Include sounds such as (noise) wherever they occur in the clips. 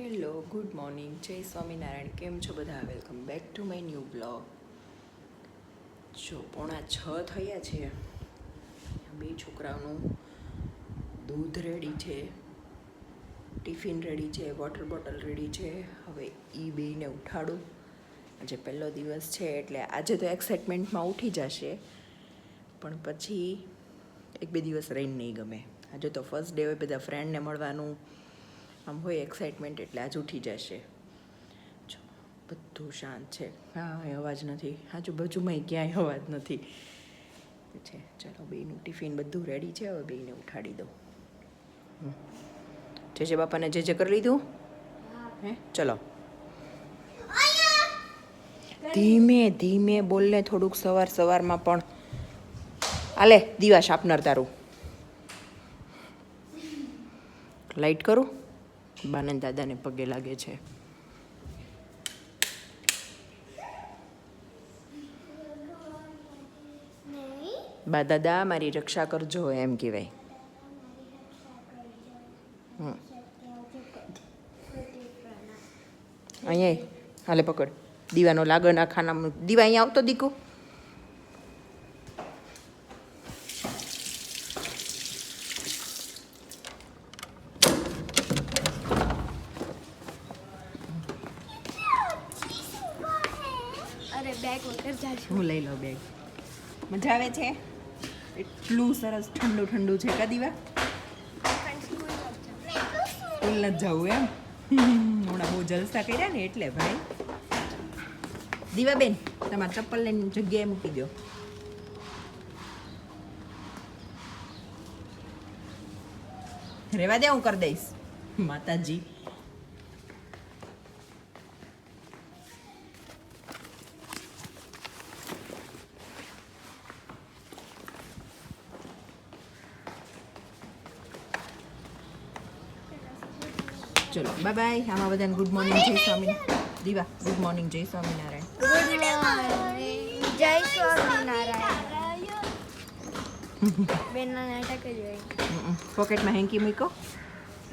Hello, good morning. જય સ્વામિનારાયણ. કેમ છો બધા? Welcome back to my new blog. જો, પોણા છ થયા છે. બે છોકરાઓનું દૂધ રેડી છે, ટિફિન રેડી છે, વોટર બોટલ રેડી છે. હવે એ બેને ઉઠાડું. આજે પહેલો દિવસ છે, એટલે આજે તો એક્સાઇટમેન્ટમાં ઉઠી જશે. પણ પછી એક બે દિવસ રહીને નહીં ગમે. આજે તો ફર્સ્ટ ડે હોય, બધા ફ્રેન્ડને મળવાનું. આમ હોય એક્સાઇટમેન્ટ એટલે આજ ઉઠી જશે. જો, બધું શાંત છે. હા અવાજ નથી. આજુબાજુમાં ક્યાંય અવાજ નથી. છે, ચાલો બેનું ટિફિન બધું રેડી છે. હવે બેને ઉઠાડી દઉં. જે જે બાપાને જે જે કરી લીધું? હે, ચલો. ધીમે ધીમે બોલને થોડુંક સવાર સવારમાં પણ. આલે દિવા શાપનર તારું. લાઈટ કરું? બાને દાદાને પગે લાગે છે. બા દાદા મારી રક્ષા કરજો એમ કહેવાય. અહીંયા હાલે પકડ. દીવાનો લાગણ આ ખાનામાં. દીવા અહીંયા આવતો દીકુ બેગ વગર જાજો. હું લઈ લઉં બેગ મજા આવે છે? એટલું સરસ, ઠંડુ ઠંડુ છે કા દીવા? સ્કૂલ નથી જવું એમ? હમણાં બહુ જલસા કર્યા ને એટલે ભાઈ. દીવાબેન, તમારા ચપ્પલ લઈને જગ્યાએ મૂકી દો રેવા દે, હું કરી દઈશ. માતાજી. ચલો બાય બાય આમાં બધાને ગુડ મોર્નિંગ જય સ્વામી દીવા ગુડ મોર્નિંગ જય સ્વામિનારાયણ. જય સ્વામિનારાયણ. બેનના નાટક જ હોય. પોકેટમાં હેન્કી મૂકો.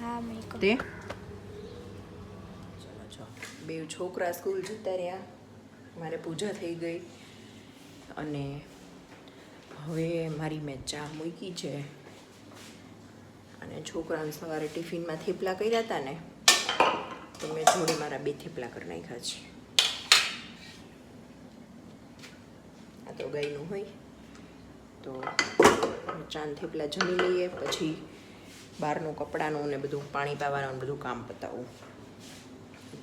હા મેકો. તે? ચલો છો બે છોકરા સ્કૂલ જતા રહ્યા. મારે પૂજા થઈ ગઈ. અને હવે મારી મેં ચા મૂકી છે. અને છોકરાને સવારે ટિફિનમાં થેપલા કર્યા હતા ને. તો મેં જોડે મારા બે થેપલા કરી નાખ્યા છે. આ તો ગાયનું હોય. તો ચાંદ થેપલા જમી લઈએ, પછી બહારનું કપડાનું ને બધું પાણી પાવાનું બધું કામ પતાવું.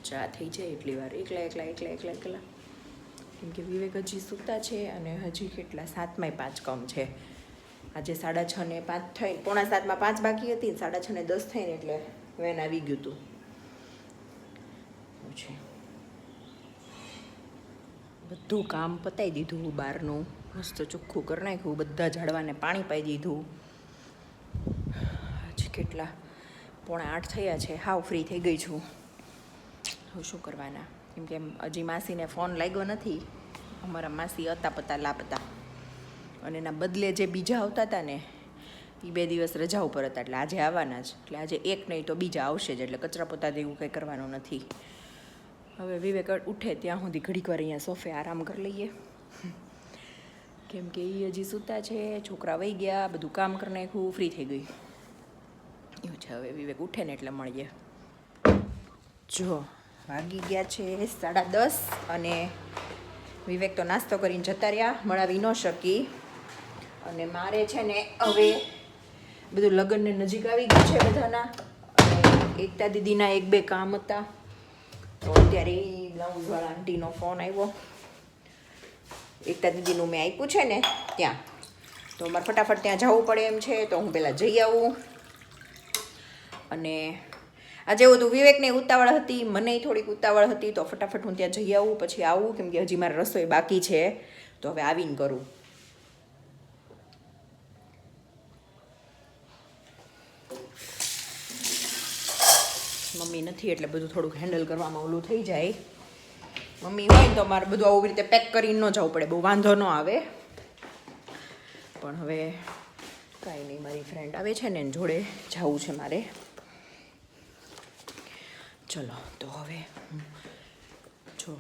ચા થઈ જાય એટલી વાર. એકલા એકલા એકલા એકલા એકલા. કેમ કે વિવેક હજી સૂતા છે અને હજી કેટલા સાતમાંય પાંચ કમ છે. આજે સાડા છ ને પાંચ થઈ પોણા સાતમાં પાંચ બાકી હતી સાડા છ ને દસ થઈને એટલે વેન આવી ગયું હતું એવું છે. બધું કામ પતાવી દીધું બહારનું. મસ્ત ચોખ્ખું કરી નાખ્યું, બધા ઝાડવાને પાણી પાઈ દીધું. હજી કેટલા? પોણા આઠ થયા છે. હાવ ફ્રી થઈ ગઈ છું. હવે શું કરવાના? કેમ કે હજી માસીને ફોન લાગ્યો નથી. અમારા માસી હતા પતા લાપતા. અને એના બદલે જે બીજા આવતા હતા ને એ બે દિવસ રજા ઉપર હતા. એટલે આજે આવવાના જ. એટલે આજે એક નહીં તો બીજા આવશે જ. એટલે કચરા પોતા જેવું કંઈ કરવાનું નથી. હવે વિવેક ઉઠે ત્યાં સુધી ઘડીક વાર અહીંયા સોફે આરામ કરી લઈએ. કેમ કે એ હજી સૂતા છે, છોકરા વહી ગયા, બધું કામ કરી નાખ્યું, ફ્રી થઈ ગઈ. એવું છે હવે વિવેક ઉઠે ને એટલે મળીએ. જો, વાગી ગયા છે સાડા દસ અને વિવેક તો નાસ્તો કરીને જતા રહ્યા, મળાવી ન શકી. અને મારે છે ને હવે બધું લગ્નને નજીક આવી ગયું છે બધાના. એકતા દીદીના એક બે કામ હતા. તો અત્યારે એ બ્લાઉઝવાળા આંટીનો ફોન આવ્યો. એકતા દીદીનું મેં આપ્યું છે ને, ત્યાં. તો મારે ફટાફટ ત્યાં જવું પડે એમ છે, તો હું પહેલાં જઈ આવું. અને આજે બધું વિવેકને ઉતાવળ હતી મને થોડીક ઉતાવળ હતી, તો ફટાફટ હું ત્યાં જઈ આવું, પછી આવું, કેમ કે હજી મારે રસોઈ બાકી છે. તો હવે આવીને કરું. મમ્મી નથી એટલે બધું થોડુંક હેન્ડલ કરવામાં ઓલું થઈ જાય. મમ્મી હોય તો મારે બધું આવી રીતે પેક કરીને ન જવું પડે, બહુ વાંધો ન આવે. પણ હવે કાંઈ નહીં, મારી ફ્રેન્ડ આવે છે ને એની જોડે જવું છે મારે. ચલો, તો હવે જો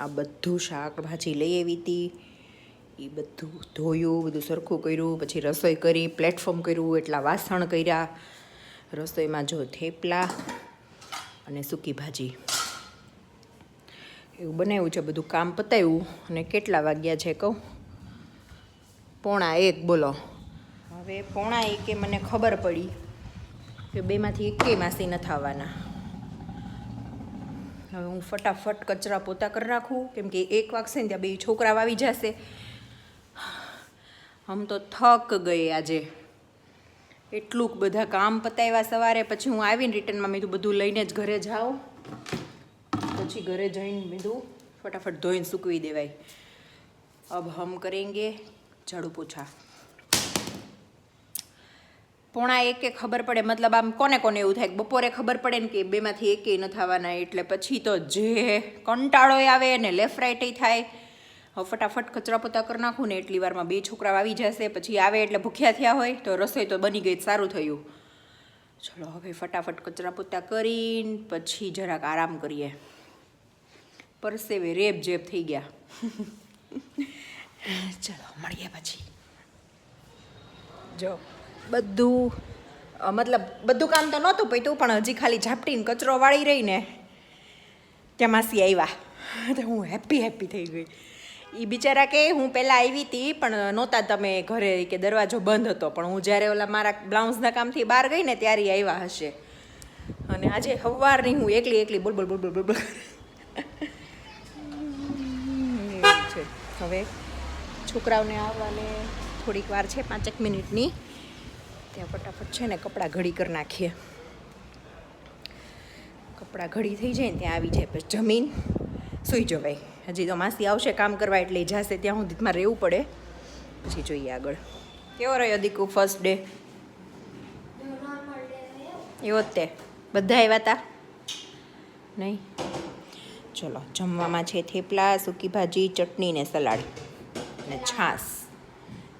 આ બધું શાકભાજી લઈ આવી હતી. એ બધું ધોયું, બધું સરખું કર્યું, પછી રસોઈ કરી પ્લેટફોર્મ કર્યું, એટલા વાસણ કર્યા. રસોઈમાં જો થેપલા અને સૂકી ભાજી. એવું બનાવ્યું છે, બધું કામ પતાવ્યું અને કેટલા વાગ્યા છે કહું? પોણા એક બોલો. હવે પોણા એકે મને ખબર પડી કે બેમાંથી એકે માસી ન થવાના. હવે હું ફટાફટ કચરા પોતા કરી રાખું, કેમ કે એક વાગશે ને ત્યાં બે છોકરા આવી જશે. આમ તો થક ગઈ આજે. એટલું બધા કામ પતાવ્યા સવારે. પછી હું આવીને રિટર્નમાં મીધું બધું લઈને જ ઘરે જાઉં પછી ઘરે જઈને મીધું ફટાફટ ધોઈને સૂકવી દેવાય. અબ હમ કરેંગે ઝાડુ પોછા. પોણા એકે ખબર પડે, મતલબ આમ કોને કોને એવું થાય બપોરે ખબર પડે ને કે બેમાંથી એકે ન થવાના, એટલે પછી તો જે કંટાળો આવે ને લેફ્ટ રાઈટ થાય હવે ફટાફટ કચરા પોતા કરી નાખું ને એટલી વારમાં બે છોકરા આવી જશે, પછી આવે એટલે ભૂખ્યા થયા હોય તો રસોઈ તો બની ગઈ સારું થયું. ચલો હવે ફટાફટ કચરા પોતા કરીને પછી જરાક આરામ કરીએ. પરસેવે રેબ જેબ થઈ ગયા. (laughs) ચલો, મળીએ પછી. જો, બધું મતલબ બધું કામ તો નહોતું પૈતું પણ હજી ખાલી ઝાપટીને કચરો વાળી રહીને ત્યાં માસી આવ્યા. તો હું હેપી હેપી થઈ ગઈ. એ બિચારા કે, હું પહેલાં આવી હતી પણ નહોતા તમે ઘરે કે દરવાજો બંધ હતો. પણ હું જ્યારે ઓલા મારા બ્લાઉઝના કામથી બહાર ગઈ ને ત્યારે આવ્યા હશે. અને આજે હવારની હું એકલી એકલી બોલ બોલ બોલ બોલ બોલ છે હવે છોકરાઓને આવવાને થોડીક વાર છે, પાંચેક મિનિટની. ત્યાં ફટાફટ છે ને કપડાં ઘડી કરી નાખીએ. કપડાં ઘડી થઈ જાય ને ત્યાં આવી જાય પછી જમીન. સૂઈ જવાય હજી તો માસી આવશે કામ કરવા એટલે જશે ત્યાં સુધીમાં રહેવું પડે. પછી જોઈએ આગળ. કેવો રહ્યો દીકુ ફર્સ્ટ ડે એવો જ તે. બધા આવ્યા હતા નહીં? ચલો જમવામાં છે થેપલા સૂકી ભાજી ચટણી ને સલાડ. અને છાશ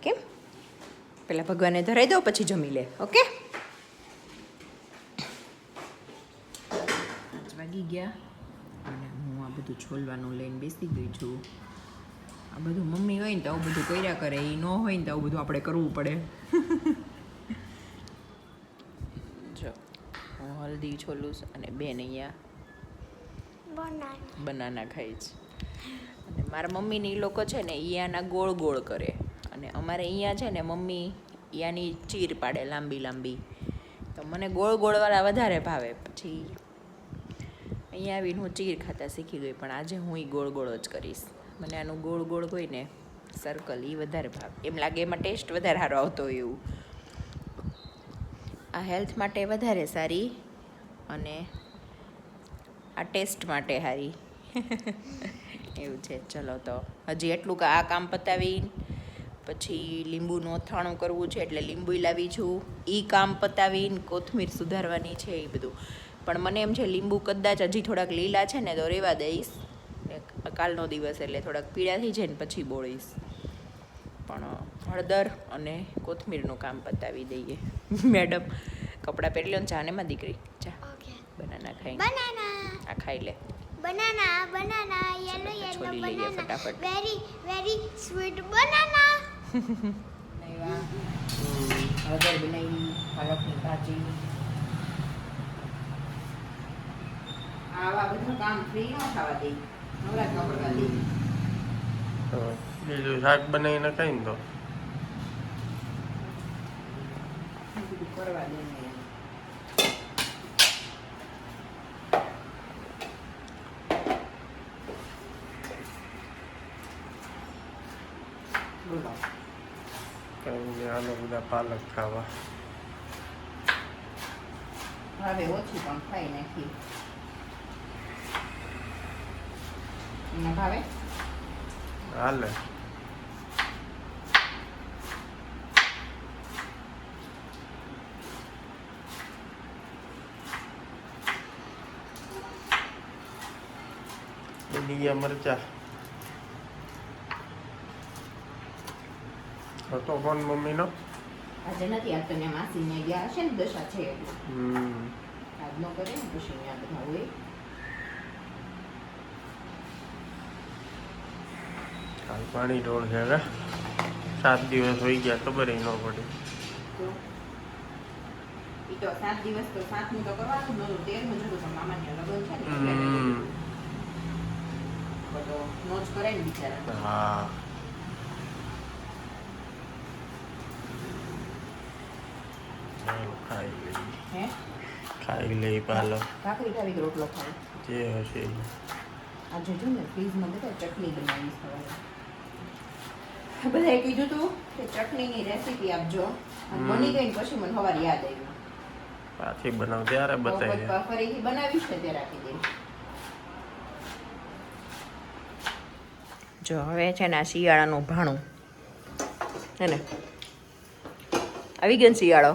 કેમ? પેલા ભગવાનને ધરાઈ દો પછી જમી લે ઓકે? પાંચ વાગી ગયા. બધું છોલવાનું લઈને બેસી ગઈ છું. આ બધું મમ્મી હોય ને તો આવું બધું કર્યા કરે એ ન હોય ને તો આવું બધું આપણે કરવું પડે. (laughs) જો હું હલ્દી છોલું છું અને બેન અહીંયા બનાના. બનાના ખાય છે. અને મારા મમ્મીને એ લોકો છે ને ઈ ગોળ ગોળ કરે. અને અમારે અહીંયા છે ને મમ્મી યાની ચીર પાડે લાંબી લાંબી. તો મને ગોળ ગોળવાળા વધારે ભાવે. પછી અહીંયા આવીને હું ચીર ખાતા શીખી ગઈ, પણ આજે હું એ ગોળ ગોળ જ કરીશ. મને આનું ગોળ ગોળ હોય ને સર્કલ એ વધારે ભાવે. એમ લાગે એમાં ટેસ્ટ વધારે સારો આવતો હોય એવું. આ હેલ્થ માટે વધારે સારી અને આ ટેસ્ટ માટે સારી. (laughs) એવું છે. ચલો તો હજી એટલું આ કામ પતાવી પછી લીંબુનું અથાણું કરવું છે એટલે લીંબુ લાવી છું. એ કામ પતાવીને. કોથમીર સુધારવાની છે એ બધું. પણ મને એમ છે લીંબુ કદાચ હજી થોડાક લીલા છે ને તો રહેવા દઈશ. કાલનો દિવસ એટલે થોડાક પીળા થઈ જાય ને પછી બોળીશ. પણ હળદર અને કોથમીરનું કામ પતાવી દઈએ. (laughs) મેડમ કપડાં પહેરી લો ને ચા માં દીકરી. ચા. બનાના ખાઈ બનાના. આ ખાઈ લે. Banana banana. યેલો યેલો લઈએ બનાના. ફટાફટ. Very very sweet banana. (laughs) હળદર બનાવી પાલકની ભાજી. આવા બધા કામ ફ્રી ન થવા દે. નવરા ન દે. તો બીજું શાક બનાવીને ખાઈ ને તો? બધું કરવા દે ને. બોલો. કઈ નહીં બધા પાલક ખાવા. હવે ઓછું પણ ખાઈ નાખી એને ભાવે હાલે ગયા મરચા. હતો ફોન મમ્મીનો? આજે નથી આ તને માસીને ગયા હશે ને દશા છે હમ. આજ ન કરે ને પછી અહીંયા બધા હોય. પાણી ઢોળ છે કે સાત દિવસ હોઈ ગયા ખબર ન પડી. હા. ખાઈ લઈએ. ખાઈ લઈ પાલો ભાખરી ખાવી કે રોટલો ખાવો જે હશે. આ જોજો ને ફ્રીજમાં બધા ચટણી બનાવી સવારે બધાએ કીધું તું કે ચટણીની રેસીપી આપજો. બની ગઈ ને પછી મને સવારે યાદ આવ્યું પાછી બનાવ ત્યારે બતાવી ફરીથી બનાવીશ ને ત્યારે આપી દઈશ જો હવે છે ને આ શિયાળાનું ભાણું. હે ને? આવી ગયો ને શિયાળો?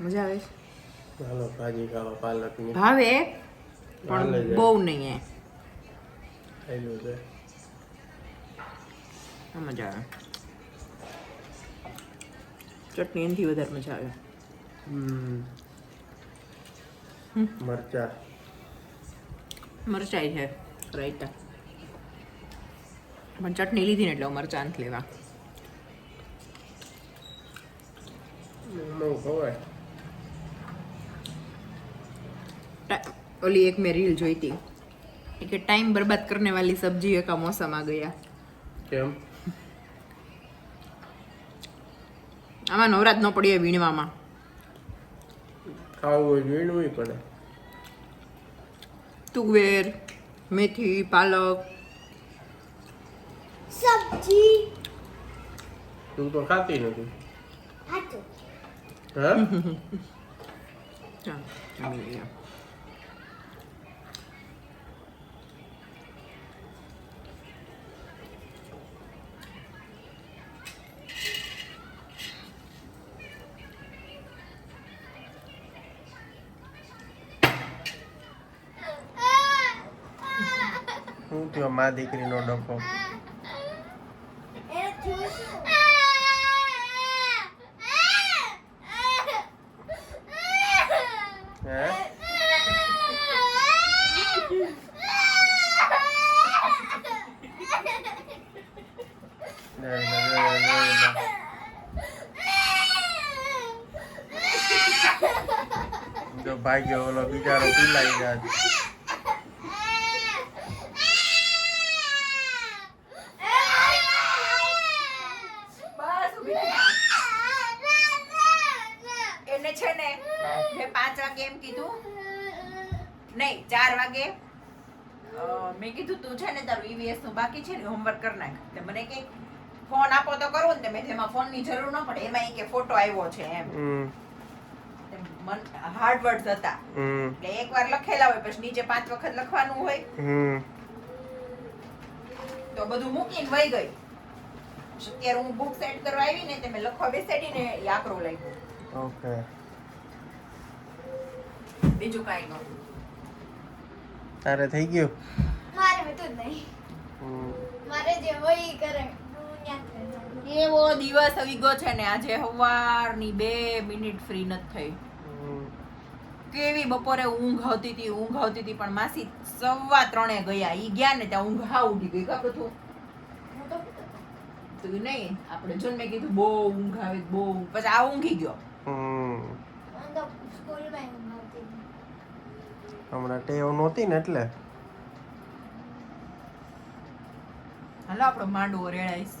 મજા આવે છે? ચાલો ભાજી ખાવા પાલકની. ભાવે પણ બહુ નહીં એ ખાઈ છે. આ મજા આવે. ચટણી એનાથી વધારે મજા આવે. મરચા. મરચાઈ છે રાયતા. પણ ચટણી લીધી ને એટલે મરચા નથી લેવા. ઓલી એક મેં રીલ જોઈતી. કે ટાઈમ બરબાદ કરને વાલી સબ્જી કા મોસમ આ ગયા. કેમ? આમાં નવરાત ન પડીએ વીણવામાં. ખાવું હોય વીણવું પડે. તુવેર મેથી પાલક. સબ્જી. તું તો ખાતી નથી. હા? થયો મા દીકરીનો ડખો. જો ભાગ્યો ઓલો બિચારો પીલાઈ જાય એને છે ને મેં પાંચ વાગે એમ કીધું નહીં ચાર વાગે અ, મેં કીધું તું છે ને તારું ઈવીએસનું બાકી છે ને હોમવર્ક કરી નાખ. એટલે મને કે ફોન આપો તો કરું ને મેં જેમાં એમાં ફોનની જરૂર ન પડે એમાં કે ફોટો આવ્યો છે એમ. મન હાર્ડ વર્ડ્સ હતા. એટલે એકવાર લખેલા હોય પછી નીચે પાંચ વખત લખવાનું હોય. તો બધું મૂકીને વહી ગઈ અત્યારે હું બુક સેટ કરવા આવી ને તે મેં લખવા બેસાડીને આકરો લાગ્યો. ઓકે. બીજું કાંઈ નહોતું તારે થઈ ગયું? મારે બધું જ નહીં. મારે જે હોય કરે. જ. એવો દિવસ આવી ગયો છે ને આજે સવારની બે મિનિટ ફ્રી નથી થઈ. કેવી બપોરે ઊંઘ આવતી હતી ઊંઘ આવતી હતી પણ માસી સવા ત્રણે ગયા. ઈ ગયા ને ત્યાં ઊંઘ હા ઉડી ગઈ કા બધું હું તો નહીં આપણે જોને મેં કીધું બહુ ઊંઘ આવે બહુ ઊંઘ. પછી આ ઊંઘી ગયો. હમણાં ટેવ નહોતી ને એટલે? હાલો આપણો માંડવો રેળાઈશ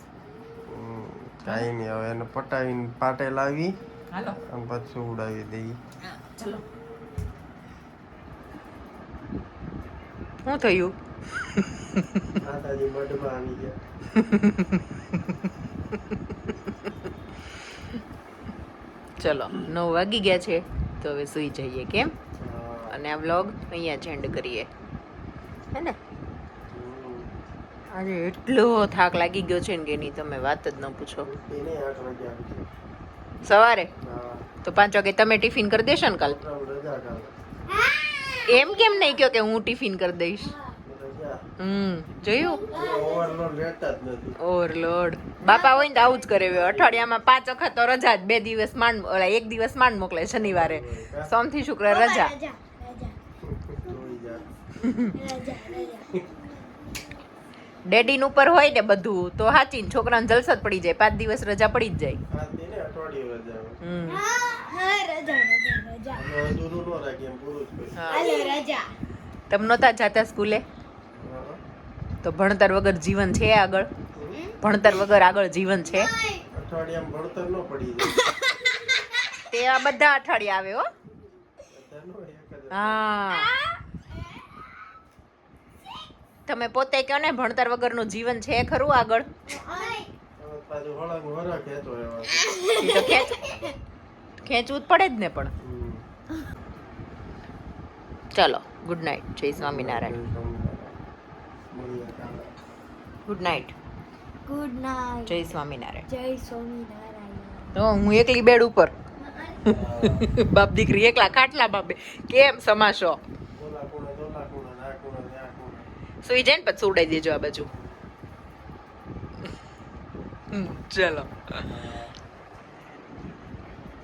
હમ. કાંઈ નહીં હવે એને પટાવીને પાટે લાવી. હાલો. અને પછી ઉડાવી દઈ ચલો. શું થયું? ચલો નવ વાગી ગયા છે તો હવે સુઈ જઈએ કેમ? અને આ વ્લોગ અહીંયા જ એન્ડ કરીએ. હે ને. આજે એટલો થાક લાગી ગયો છે ને કે એની તમે વાત જ ન પૂછો. સવારે? તો પાંચ વાગે તમે ટિફિન કરી દેશો ને કાલ? એમ કેમ નહીં કહો કે હું ટિફિન કરી દઈશ? હમ જોયું. ઓવરલોડ રહેતા જ નથી. ઓવરલોડ બાપા હોય ને તો આવું જ કરે. અઠવાડિયામાં પાંચ વખત તો રજા જ. બે દિવસ માંડ ઓલા એક દિવસ માંડ મોકલે શનિવારે. સોમથી શુક્ર રજા રજા. (laughs) ડેડીન ઉપર હોય ને બધું તો હાચીને છોકરાને જલસા જ પડી જાય પાંચ દિવસ રજા પડી જ જાય. તમ નહોતા જાતા સ્કૂલે? તો ભણતર વગર જીવન છે આગળ? ભણતર વગર આગળ જીવન છે? અઠવાડિયામાં ભણતર ન પડી જાય. તે આ બધા અઠવાડિયા આવે હો. હા? તમે પોતે કહો ને ભણતર વગરનું જીવન છે ખરું આગળ? ખેંચવું જ પડે જ ને પણ. ચલો good night Jai Swaminarayan. Good night good night Jai Swaminarayan. Jai Swaminarayan. તો હું એકલી બેડ ઉપર. બાપ દીકરી એકલા ખાટલા બાપે. કેમ સમાશો ઓલા ખૂણે તો ઓલા ખૂણે ને આ ખૂણે ને આ ખૂણે. સુઈ જાય ને પછી સુવડાઈ દેજો આ બાજુ ચલો.